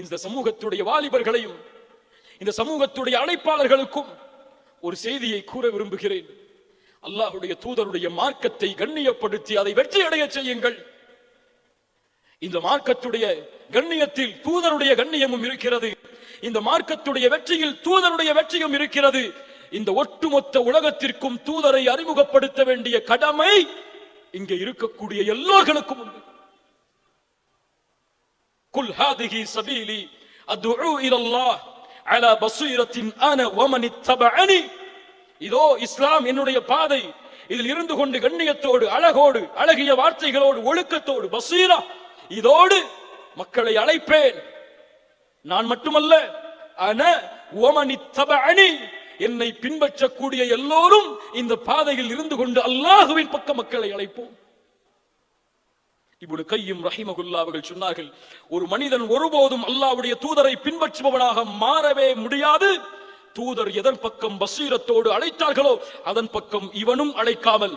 இந்த சமூகத்துடைய வாலிபர்களையும் இந்த சமூகத்துடைய அழைப்பாளர்களுக்கும் ஒரு செய்தியை கூற விரும்புகிறேன். அல்லாஹுடைய தூதருடைய மார்க்கத்தை கண்ணியப்படுத்தி அதை வெற்றி அடைய செய்யுங்கள். இந்த மார்க்கத்துடைய கண்ணியத்தில் தூதருடைய கண்ணியமும் இருக்கிறது. இந்த மார்க்கத்துடைய வெற்றியில் தூதருடைய வெற்றியும் இருக்கிறது. இந்த ஒட்டுமொத்த உலகத்திற்கும் தூதரை அறிமுகப்படுத்த வேண்டிய கடமை இங்கே இருக்கக்கூடிய எல்லோர்களுக்கும் உண்டு. குல் ஹாதிஹி சபீலி அத்உ இலல்லாஹ் அலா பஸீரத்தின் அன வமன் இத்தபஅனி இதோ இஸ்லாம் என்னுடைய பாதை. இதில் இருந்து கொண்டு கண்ணியத்தோடு அழகோடு அழகிய வார்த்தைகளோடு ஒழுக்கத்தோடு பசீரா இதோடு மக்களை அழைப்பேன். நான் மட்டுமல்ல அன உமனி தபஅனி என்னை பின்பற்றக்கூடிய எல்லோரும் இந்த பாதையில் இருந்து கொண்டு அல்லாஹுவின் பக்க மக்களை அழைப்போம். இப்படி கையும் ரஹிமகுல்லா அவர்கள் சொன்னார்கள் ஒரு மனிதன் ஒருபோதும் அல்லாவுடைய தூதரை பின்பற்றுபவனாக மாறவே முடியாது. தூதர் எதன் பக்கம் பசீரத்தோடு அழைத்தார்களோ அதன் பக்கம் இவனும் அழைக்காமல்